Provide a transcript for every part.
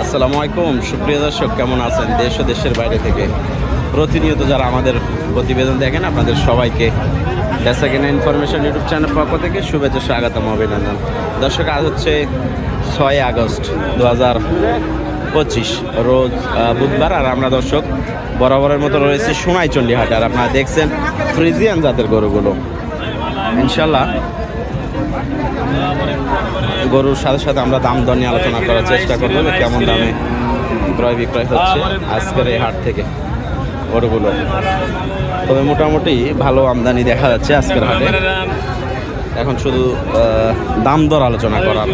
আসসালামু আলাইকুম। সুপ্রিয় দর্শক, কেমন আছেন? দেশ ও দেশের বাইরে থেকে প্রতিনিয়ত যারা আমাদের প্রতিবেদন দেখেন, আপনাদের সবাইকে বেসা কেনা ইনফরমেশন ইউটিউব চ্যানেল পক্ষ থেকে শুভেচ্ছা, স্বাগতম, অভিনন্দন। দর্শক, আজ হচ্ছে ছয় আগস্ট দু হাজার পঁচিশ, রোজ বুধবার। আর আমরা দর্শক বরাবরের মতো রয়েছে সোনাইচন্ডী হাট আর আপনারা দেখছেন ফ্রিজিয়ান জাতের গরুগুলো। ইনশাল্লাহ গরুর সাথে সাথে আমরা দাম দর নিয়ে আলোচনা করার চেষ্টা করব কেমন দামে ক্রয় বিক্রয় হচ্ছে আজকের এই হাট থেকে গরুগুলো। তবে মোটামুটি ভালো আমদানি দেখা যাচ্ছে আজকের হাটে। এখন শুধু দাম দর আলোচনা করার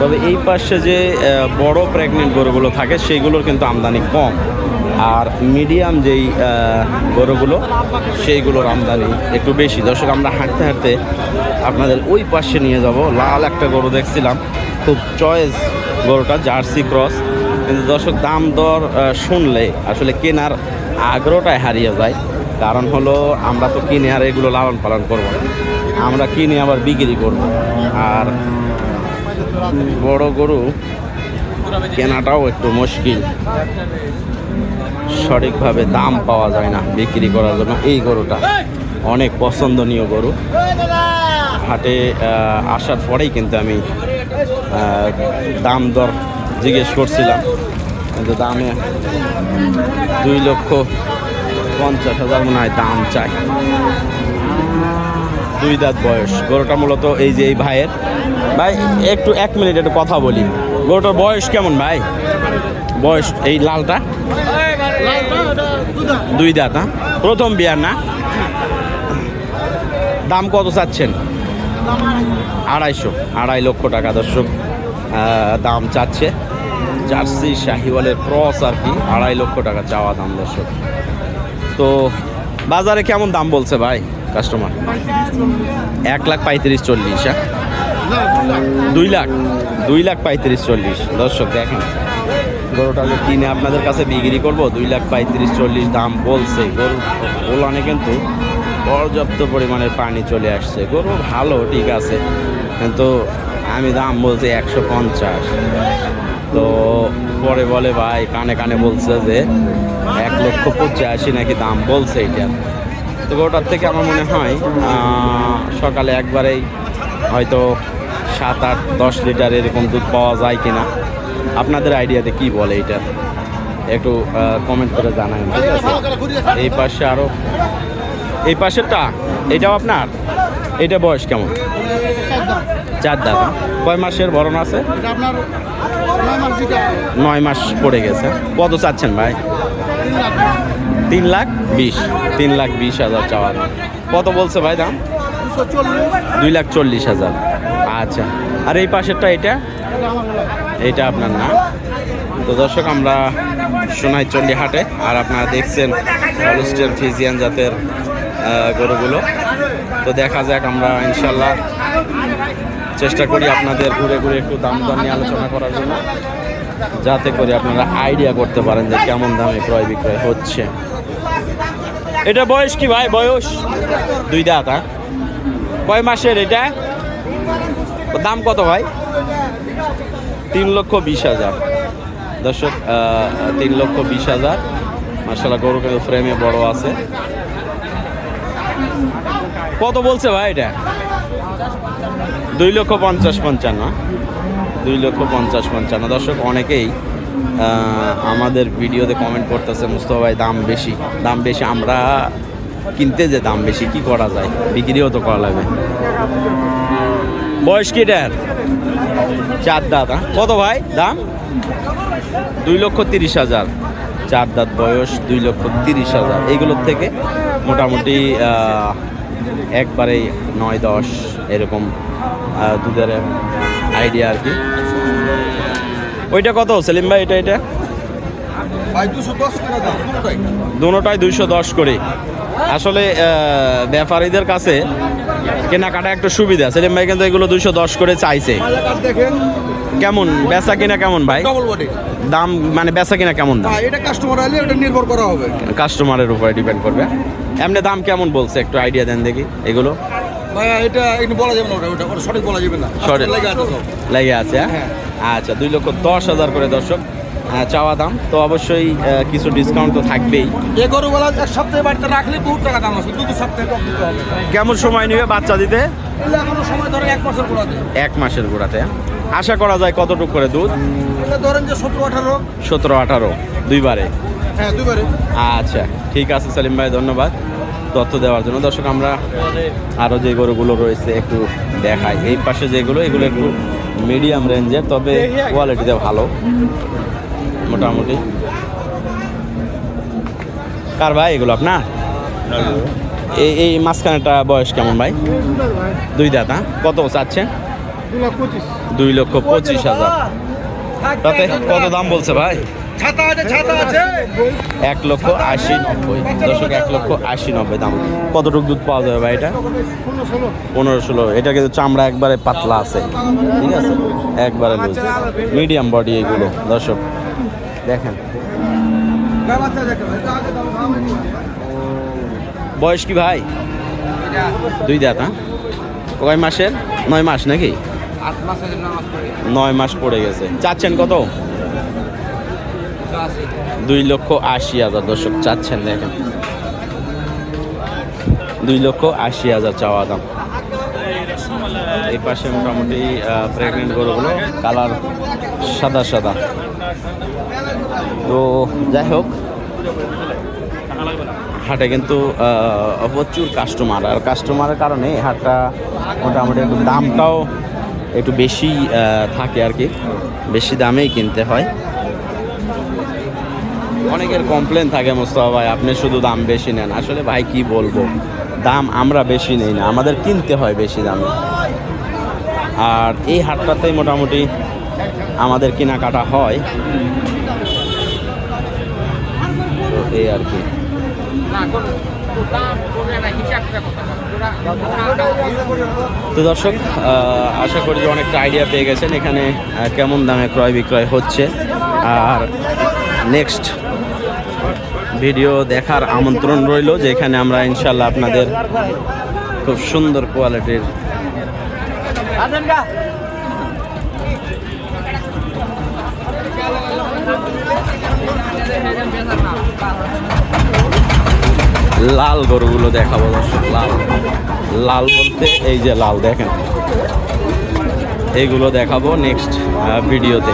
তবে এই পাশে যে বড় প্রেগনেন্ট গরুগুলো থাকে সেইগুলোর কিন্তু আমদানি কম। আর মিডিয়াম যেই গরুগুলো সেইগুলোর আমদানি একটু বেশি। দর্শক, আমরা হাঁটতে হাঁটতে আপনাদের ওই পাশে নিয়ে যাব। লাল একটা গরু দেখছিলাম। খুব চয়েস গরুটা জার্সি ক্রস কিন্তু দর্শক, দাম দর শুনলে আসলে কেনার আগ্রহটাই হারিয়ে যায়। কারণ হলো, আমরা তো কিনে আর এগুলো লালন পালন করব না। আমরা কিনে আবার বিক্রি করব। আর বড় গরু কেনাটাও একটু মুশকিল। সঠিকভাবে দাম পাওয়া যায় না বিক্রি করার জন্য এই গরুটা। অনেক পছন্দনীয় গরু। হাটে আসার পরেই কিন্তু আমি দাম দর জিজ্ঞেস করছিলাম। কিন্তু দামে দুই লক্ষ পঞ্চাশ হাজার মনে হয় দাম চাই। দুই দাঁত বয়স। গরুটা মূলত এই যে এই ভাইয়ের। ভাই, একটু এক মিনিট একটু কথা বলি। গরুটার বয়স কেমন ভাই? বয়স এই লালটা? দুই দাঁত না প্রথম বিয়ার না? দাম কত চাচ্ছেন? আড়াইশো। আড়াই লক্ষ টাকা দর্শক দাম চাচ্ছে। জার্সি শাহিওয়ালের ক্রস আর কি, আড়াই লক্ষ টাকা চাওয়া দাম দর্শক। তো বাজারে কেমন দাম বলছে ভাই কাস্টমার? এক লাখ পঁয়ত্রিশ চল্লিশ হ্যাঁ? দুই লাখ দুই লাখ পঁয়ত্রিশ চল্লিশ। দর্শক দেখেন। গরুটা যে কিনে আপনাদের কাছে বিক্রি করব। দুই লাখ পঁয়ত্রিশ, চল্লিশ দাম বলছে। গরু ওলানে কিন্তু পর্যাপ্ত পরিমাণের পানি চলে আসছে। গরু ভালো, ঠিক আছে। কিন্তু আমি দাম বলছি একশো পঞ্চাশ। তো পরে বলে ভাই, কানে কানে বলছে যে এক লক্ষ পঁচাশি নাকি দাম বলছে এটা। তো গরুটার থেকে আমার মনে হয় সকালে একবারেই হয়তো সাত আট দশ লিটার এরকম দুধ পাওয়া যায় কিনা। আপনাদের আইডিয়াতে কি বলে এটা? একটু কমেন্ট করে জানাবেন ঠিক আছে এই পাশে আরও এই পাশেরটা, এটাও আপনার? এটা বয়স কেমন? চার দাদা কয় মাসের ভরণ আছে? নয় মাস যেটা নয় মাস পড়ে গেছে। কত চাচ্ছেন ভাই? তিন লাখ বিশ। তিন লাখ বিশ হাজার চাওয়া দাম কত বলছে ভাই দাম? দুই লাখ চল্লিশ হাজার। আচ্ছা। আর এই পাশেরটা, এটা? এটা আপনার না তো দর্শক, আমরা সোনাই চন্ডী হাটে আর আপনারা দেখছেন হলস্টের ফিজিয়ান জাতের গরুগুলো। তো দেখা যাক, আমরা ইনশাল্লাহ চেষ্টা করি আপনাদের ঘুরে ঘুরে একটু দাম দাম নিয়ে আলোচনা করার জন্য, যাতে করে আপনারা আইডিয়া করতে পারেন যে কেমন দামে ক্রয় বিক্রয় হচ্ছে। এটা বয়স কি ভাই? বয়স? দুই দাঁত হ্যাঁ? কয় মাসের এটা? দাম কত ভাই? তিন লক্ষ বিশ হাজার। দর্শক তিন লক্ষ বিশ হাজার। মার্শাল্লাহ গরু কিন্তু ফ্রেমে বড় আছে। কত বলছে ভাই এটা? দুই লক্ষ পঞ্চাশ পঞ্চান্ন। দুই লক্ষ পঞ্চাশ পঞ্চান্ন। দর্শক, অনেকেই আমাদের ভিডিওতে কমেন্ট করতেছে, মুস্তফা ভাই, দাম বেশি। দাম বেশি, আমরা কিনতে যে দাম বেশি, কি করা যায়? বিক্রিও তো করা লাগবে। বয়স কি এটার? চার দাঁত? কত ভাই? দাম? দুই লক্ষ তিরিশ হাজার। চার দাঁত বয়স দুই লক্ষ তিরিশ হাজার। এইগুলোর থেকে মোটামুটি একবারেই নয় দশ এরকম দুধের আইডিয়া আর কি। ওইটা কত সেলিম ভাই এটা এটা? দুশো দুইশো দশ করে। আসলে ব্যাপারীদের কাছে কেনাকাটা একটু সুবিধা সেলিম ভাই কিন্তু এগুলো দুইশো দশ করে চাইছে। কেমন? বেচা কিনা কেমন ভাই? দাম মানে বেচা কিনা কেমন দাম? হ্যাঁ এটা কাস্টমার আইলে ওটা নির্ভর করা হবে। কাস্টমারের উপরে ডিপেন্ড করবে। এমনি দাম কেমন বলছে? একটু আইডিয়া দেন দেখি এগুলো। ভাইয়া এটা একটু বলা যাবে না ওটা ওটা ওটা সঠিক বলা যাবে না। সঠিক। লেগে আছে আছে হ্যাঁ? আচ্ছা দুই লক্ষ দশ হাজার করে দর্শক। চাওয়া দাম। তো অবশ্যই কিছু ডিসকাউন্ট তো থাকবেই। এ গরুগুলা এক সপ্তাহে বাড়িতে রাখলে বহুত টাকা দাম আছে দু দু সপ্তাহে কেমন সময় নিবে বাচ্চা দিতে? সময় ধরে এক বছর করাতে এক মাসের গোড়াতে। আশা করা যায় কতটুকু করে দুধ? ধরেন যে সতেরো আঠারো। সতেরো আঠারো দুইবারে? হ্যাঁ আচ্ছা ঠিক আছে সালিম ভাই ধন্যবাদ তথ্য দেওয়ার জন্য। দর্শক আমরা আরও যে গরুগুলো রয়েছে একটু দেখাই। এই পাশে যেগুলো এগুলো একটু মিডিয়াম রেঞ্জের তবে কোয়ালিটিতে ভালো। মোটামুটি। কার ভাই এগুলো আপনার? এই এই মাঝখানেটা বয়স কেমন ভাই? দুই দাঁত হ্যাঁ? কত চাচ্ছেন? দুই লক্ষ পঁচিশ। হাজার। তাতে কত দাম বলছে ভাই? ছাতা আছে ছাতা আছে। এক লক্ষ আশি নব্বই। দশক এক লক্ষ আশি নব্বই দাম। কতটুকু দুধ পাওয়া যাবে ভাই এটা? পনেরো ষোলো। এটা কিন্তু চামড়া একবারে পাতলা আছে। ঠিক আছে? একবারে লুজ মিডিয়াম বডি এগুলো দর্শক। দেখেন। বয়স কি ভাই? দুই দাঁত হ্যাঁ? কয় মাসের? নয় মাস নাকি? নয় মাস পড়ে গেছে। চাচ্ছেন কত? দুই লক্ষ আশি হাজার। দর্শক চাচ্ছেন দেখেন। দুই লক্ষ আশি হাজার চাওয়া দাম। এই পাশে মোটামুটি প্রেগনেন্ট গরুগুলো কালার সাদা সাদা। তো যাই হোক, হাটে কিন্তু প্রচুর কাস্টমার আর কাস্টমারের কারণে হাটটা মোটামুটি একটু দামটাও একটু বেশি থাকে আর কি। বেশি দামেই কিনতে হয়। অনেকের কমপ্লেন থাকে, মোস্তফা ভাই, আপনি শুধু দাম বেশি নেন। আসলে ভাই, কি বলব? দাম আমরা বেশি নেই না, আমাদের কিনতে হয় বেশি দামে। আর এই হাটটাতেই মোটামুটি আমাদের কেনাকাটা হয়। এই আর কি। তো দর্শক আশা করি যে অনেকটা আইডিয়া পেয়ে গেছেন এখানে কেমন দামে ক্রয় বিক্রয় হচ্ছে। আর নেক্সট ভিডিও দেখার আমন্ত্রণ রইল যেখানে আমরা ইনশাল্লাহ আপনাদের খুব সুন্দর কোয়ালিটির লাল গরুগুলো দেখাবো দর্শক, লাল। লাল বলতে এই যে লাল, দেখেন। এইগুলো দেখাবো নেক্সট ভিডিওতে।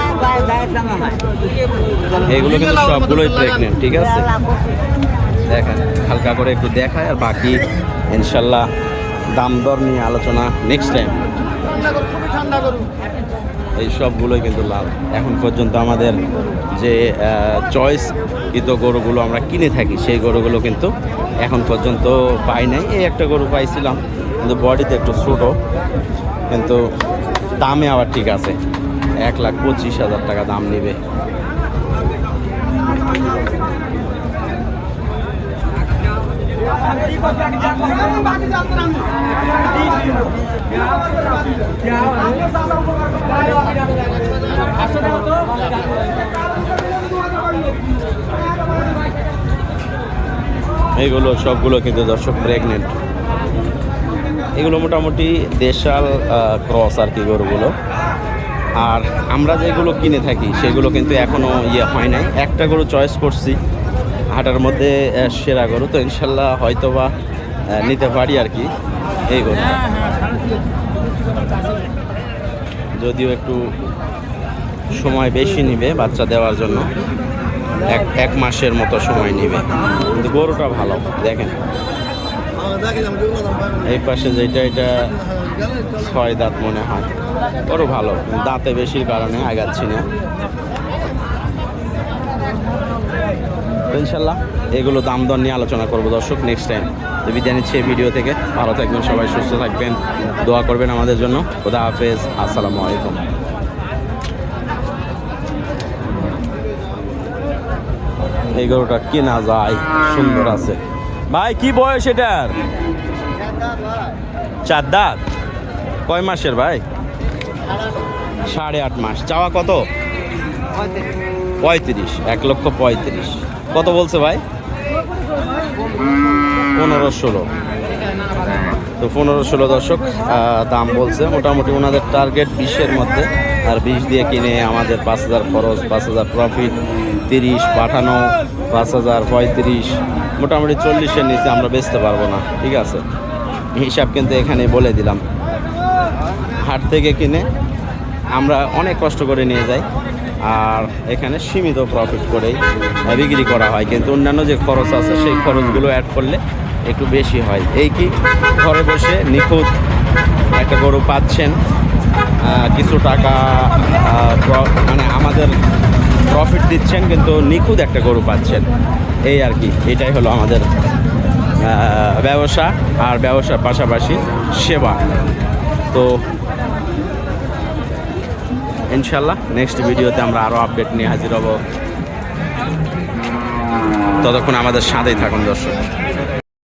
এগুলো কিন্তু সবগুলোই প্রেগনেন্ট ঠিক আছে? দেখেন, হালকা করে একটু দেখায় আর বাকি ইনশাল্লাহ দাম দর নিয়ে আলোচনা নেক্সট টাইম এই সবগুলোই কিন্তু লাল এখন পর্যন্ত আমাদের যে চয়েস কৃত গরুগুলো আমরা কিনে থাকি, সেই গরুগুলো কিন্তু এখন পর্যন্ত পাই নাই। এই একটা গরু পাইছিলাম, কিন্তু বডিতে একটু ছোটো, কিন্তু দামে আবার ঠিক আছে। এক লাখ পঁচিশ হাজার টাকা দাম নেবে। এইগুলো সবগুলো কিন্তু দর্শক প্রেগনেন্ট এগুলো মোটামুটি দেশাল ক্রস আর কি গরুগুলো। আর আমরা যেগুলো কিনে থাকি, সেগুলো কিন্তু এখনও ইয়ে হয় নাই। একটা গরু চয়েস করছি, হাটার মধ্যে সেরা গরু। তো ইনশাল্লাহ হয়তো বা নিতে পারি আর কি। এই গরু। যদিও একটু সময় বেশি নিবে বাচ্চা দেওয়ার জন্য। এক এক মাসের মতো সময় নিবে। কিন্তু গরুটা ভালো, দেখেন। এই পাশে যেটা, এটা ছয় দাঁত মনে হয়। গরু ভালো দাঁতে বেশির কারণে আগাচ্ছি না। ইনশাল্লাহ এগুলো দাম দর নিয়ে আলোচনা করব দর্শক নেক্সট টাইম তো বিদায় নিচ্ছি এই ভিডিও থেকে। ভালো থাকবেন সবাই, সুস্থ থাকবেন। দোয়া করবেন আমাদের জন্য। খুদা হাফেজ। আসসালামু আলাইকুম। এই গরুটা কেনা যায়। সুন্দর আছে। ভাই, কি বয়স এটার? চার দাঁত। কয় মাসের ভাই? সাড়ে আট মাস। চাওয়া কত? পঁয়ত্রিশ। এক লক্ষ পঁয়ত্রিশ। কত বলছে ভাই? পনেরো ষোলো। তো পনেরো ষোলো দশক দাম বলছে। মোটামুটি ওনাদের টার্গেট বিশের মধ্যে। আর বিষ দিয়ে কিনে আমাদের পাঁচ হাজার খরচ, পাঁচ হাজার প্রফিট তিরিশ পাঠানো, পাঁচ হাজার পঁয়ত্রিশ, মোটামুটি চল্লিশের নিচে আমরা বেচতে পারব না, ঠিক আছে? হিসাব কিন্তু এখানে বলে দিলাম। হাট থেকে কিনে আমরা অনেক কষ্ট করে নিয়ে যাই আর এখানে সীমিত প্রফিট করেই বিক্রি করা হয়। কিন্তু অন্যান্য যে খরচ আছে, সেই খরচগুলো অ্যাড করলে একটু বেশি হয়। এই কি? ঘরে বসে নিখুঁত একটা গরু পাচ্ছেন। কিছু টাকা মানে আমাদের প্রফিট দিচ্ছেন, কিন্তু নিখুঁত একটা গরু পাচ্ছেন। এই আর কি, এটাই হলো আমাদের ব্যবসা আর ব্যবসার পাশাপাশি সেবা। তো ইনশাল্লাহ নেক্সট ভিডিওতে আমরা আরও আপডেট নিয়ে হাজির হব। ততক্ষণ আমাদের সাথেই থাকুন দর্শক।